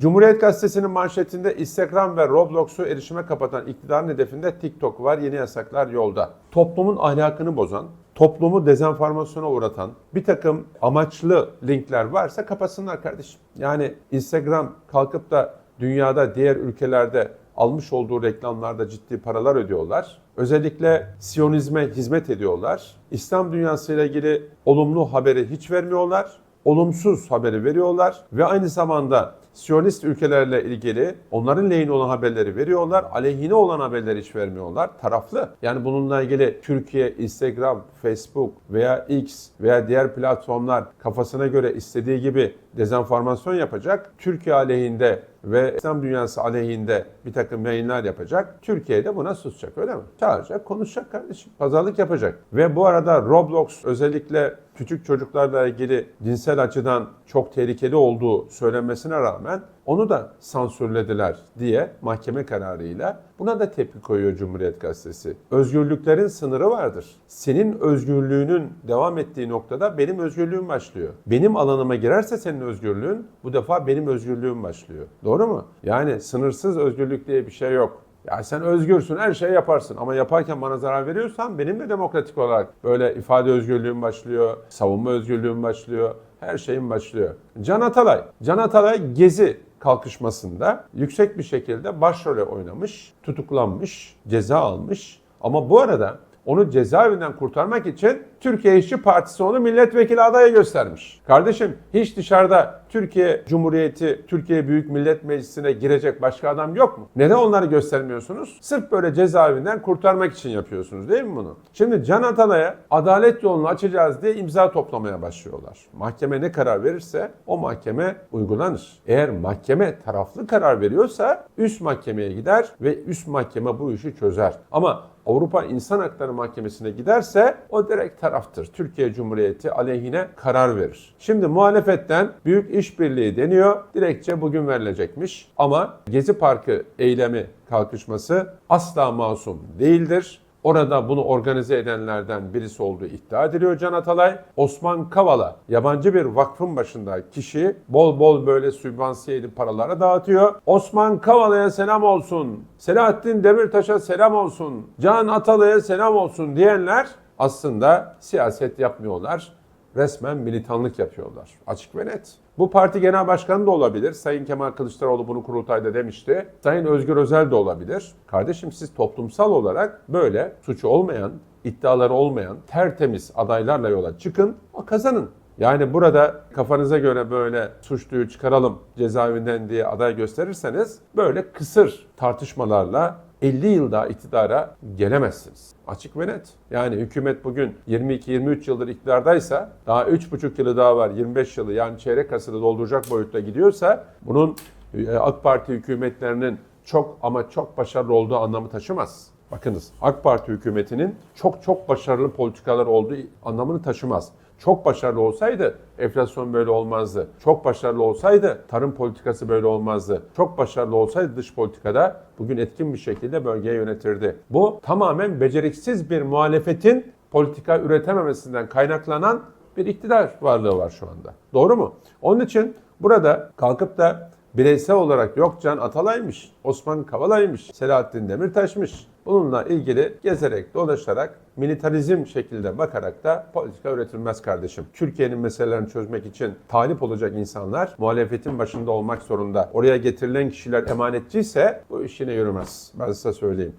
Cumhuriyet Gazetesi'nin manşetinde Instagram ve Roblox'u erişime kapatan iktidarın hedefinde TikTok var. Yeni yasaklar yolda. Toplumun ahlakını bozan, toplumu dezenformasyona uğratan bir takım amaçlı linkler varsa kapatsınlar kardeşim. Yani Instagram kalkıp da dünyada diğer ülkelerde almış olduğu reklamlarda ciddi paralar ödüyorlar. Özellikle Siyonizme hizmet ediyorlar. İslam dünyasıyla ilgili olumlu haberi hiç vermiyorlar. Olumsuz haberi veriyorlar ve aynı zamanda Siyonist ülkelerle ilgili onların lehine olan haberleri veriyorlar. Aleyhine olan haberleri hiç vermiyorlar. Taraflı. Yani bununla ilgili Türkiye, Instagram, Facebook veya X veya diğer platformlar kafasına göre istediği gibi dezenformasyon yapacak. Türkiye aleyhinde ve İslam dünyası aleyhinde bir takım yayınlar yapacak. Türkiye de buna susacak öyle mi? Çağıracak, konuşacak kardeşim. Pazarlık yapacak. Ve bu arada Roblox özellikle küçük çocuklarla ilgili cinsel açıdan çok tehlikeli olduğu söylenmesine rağmen onu da sansürlediler diye mahkeme kararıyla buna da tepki koyuyor Cumhuriyet Gazetesi. Özgürlüklerin sınırı vardır. Senin özgürlüğünün devam ettiği noktada benim özgürlüğüm başlıyor. Benim alanıma girerse senin özgürlüğün bu defa benim özgürlüğüm başlıyor. Doğru mu? Yani sınırsız özgürlük diye bir şey yok. Ya sen özgürsün, her şeyi yaparsın ama yaparken bana zarar veriyorsan benim de demokratik olarak böyle ifade özgürlüğüm başlıyor, savunma özgürlüğüm başlıyor, her şeyim başlıyor. Can Atalay, Can Atalay Gezi kalkışmasında yüksek bir şekilde başrole oynamış, tutuklanmış, ceza almış. Ama bu arada onu cezaevinden kurtarmak için Türkiye İşçi Partisi onu milletvekili adayı göstermiş. Kardeşim hiç dışarıda Türkiye Cumhuriyeti, Türkiye Büyük Millet Meclisi'ne girecek başka adam yok mu? Neden onları göstermiyorsunuz? Sırf böyle cezaevinden kurtarmak için yapıyorsunuz değil mi bunu? Şimdi Can Atalay'a adalet yolunu açacağız diye imza toplamaya başlıyorlar. Mahkeme ne karar verirse o mahkeme uygulanır. Eğer mahkeme taraflı karar veriyorsa üst mahkemeye gider ve üst mahkeme bu işi çözer. Ama Avrupa İnsan Hakları Mahkemesi'ne giderse o direkt taraftır. Türkiye Cumhuriyeti aleyhine karar verir. Şimdi muhalefetten büyük işbirliği deniyor. Dilekçe bugün verilecekmiş. Ama Gezi Parkı eylemi kalkışması asla masum değildir. Orada bunu organize edenlerden birisi olduğu iddia ediliyor Can Atalay. Osman Kavala yabancı bir vakfın başında kişi bol bol böyle sübvansiye edip paralara dağıtıyor. Osman Kavala'ya selam olsun. Selahattin Demirtaş'a selam olsun. Can Atalay'a selam olsun diyenler aslında siyaset yapmıyorlar resmen militanlık yapıyorlar. Açık ve net. Bu parti genel başkanı da olabilir. Sayın Kemal Kılıçdaroğlu bunu kurultayda demişti. Sayın Özgür Özel de olabilir. Kardeşim siz toplumsal olarak böyle suçu olmayan, iddiaları olmayan tertemiz adaylarla yola çıkın, kazanın. Yani burada kafanıza göre böyle suçluyu çıkaralım cezaevinden diye aday gösterirseniz böyle kısır tartışmalarla 50 yıl daha iktidara gelemezsiniz. Açık ve net. Yani hükümet bugün 22-23 yıldır iktidardaysa daha 3,5 yılı daha var 25 yılı yani çeyrek asırı dolduracak boyutta gidiyorsa bunun e, AK Parti hükümetlerinin çok ama çok başarılı olduğu anlamı taşımaz. Bakınız AK Parti hükümetinin çok çok başarılı politikalar olduğu anlamını taşımaz. Çok başarılı olsaydı enflasyon böyle olmazdı. Çok başarılı olsaydı tarım politikası böyle olmazdı. Çok başarılı olsaydı dış politikada bugün etkin bir şekilde bölgeyi yönetirdi. Bu tamamen beceriksiz bir muhalefetin politika üretememesinden kaynaklanan bir iktidar varlığı var şu anda. Doğru mu? Onun için burada kalkıp da bireysel olarak yok Can Atalay'mış, Osman Kavala'ymış, Selahattin Demirtaş'mış. Bununla ilgili gezerek, dolaşarak, militarizm şekilde bakarak da politika üretilmez kardeşim. Türkiye'nin meselelerini çözmek için talip olacak insanlar muhalefetin başında olmak zorunda. Oraya getirilen kişiler emanetçiyse bu iş yine yürümez. Ben size söyleyeyim.